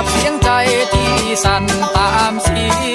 ับเสียงใจที่สั่นตามเสีย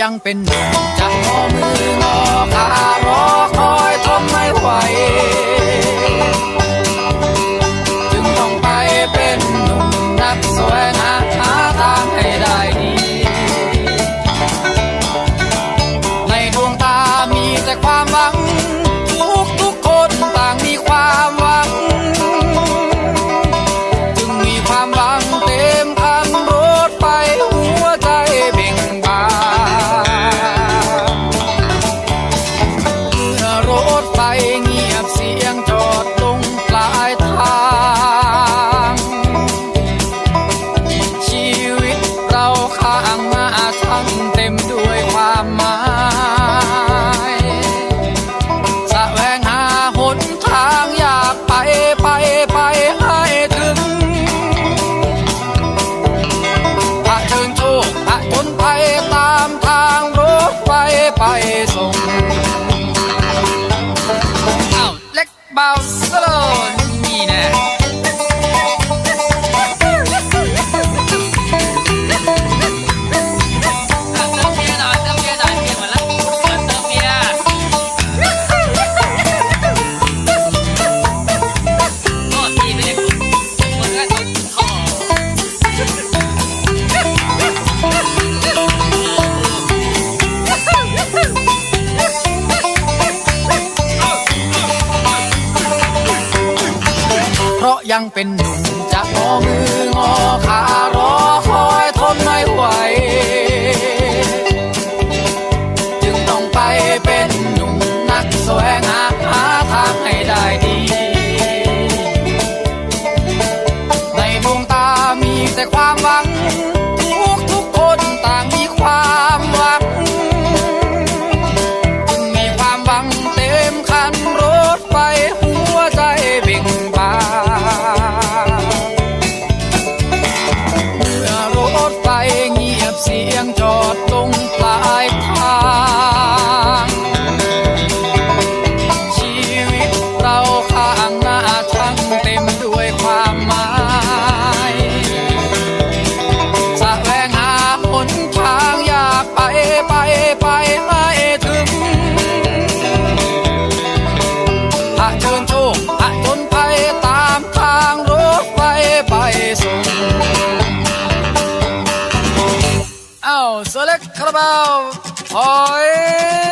ยังเป็นหนุ่มจะงอมืองอขารอคอยทนไม่ไหว จึงต้องไปเป็นหนุ่มนักแสวงหาหาทางให้ได้ดี ในดวงตามีแต่ความหวัง เงียบเสียง ยังเป็นหนุ่ม select Carabao. Oi!